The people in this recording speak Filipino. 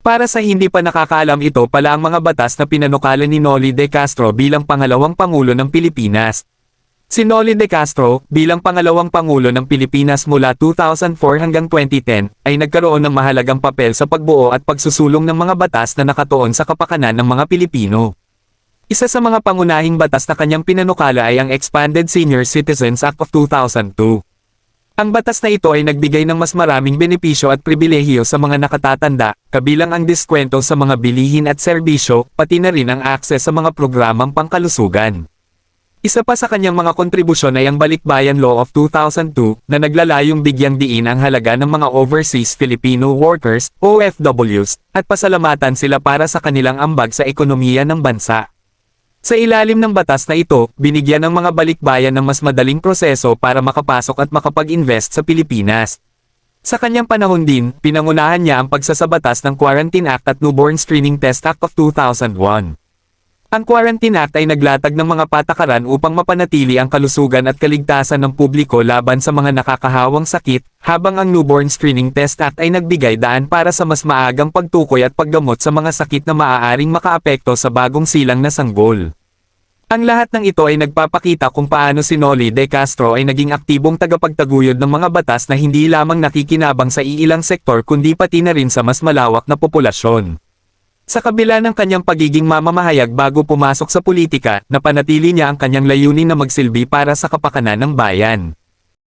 Para sa hindi pa nakakaalam ito pala ang mga batas na pinanukala ni Noli de Castro bilang pangalawang Pangulo ng Pilipinas. Si Noli de Castro, bilang pangalawang Pangulo ng Pilipinas mula 2004 hanggang 2010, ay nagkaroon ng mahalagang papel sa pagbuo at pagsusulong ng mga batas na nakatuon sa kapakanan ng mga Pilipino. Isa sa mga pangunahing batas na kanyang pinanukala ay ang Expanded Senior Citizens Act of 2002. Ang batas na ito ay nagbigay ng mas maraming benepisyo at pribilehiyo sa mga nakatatanda, kabilang ang diskwento sa mga bilihin at serbisyo, pati na rin ang akses sa mga programang pangkalusugan. Isa pa sa kanyang mga kontribusyon ay ang Balikbayan Law of 2002 na naglalayong bigyang diin ang halaga ng mga overseas Filipino workers, OFWs, at pasalamatan sila para sa kanilang ambag sa ekonomiya ng bansa. Sa ilalim ng batas na ito, binigyan ng mga balikbayan ng mas madaling proseso para makapasok at makapag-invest sa Pilipinas. Sa kanyang panahon din, pinangunahan niya ang pagsasabatas ng Quarantine Act at Newborn Screening Test Act of 2001. Ang Quarantine Act ay naglatag ng mga patakaran upang mapanatili ang kalusugan at kaligtasan ng publiko laban sa mga nakakahawang sakit, habang ang Newborn Screening Test Act ay nagbigay daan para sa mas maagang pagtukoy at paggamot sa mga sakit na maaaring makaapekto sa bagong silang na sanggol. Ang lahat ng ito ay nagpapakita kung paano si Noli de Castro ay naging aktibong tagapagtaguyod ng mga batas na hindi lamang nakikinabang sa iilang sektor kundi pati na rin sa mas malawak na populasyon. Sa kabila ng kanyang pagiging mamamahayag bago pumasok sa politika, napanatili niya ang kanyang layunin na magsilbi para sa kapakanan ng bayan.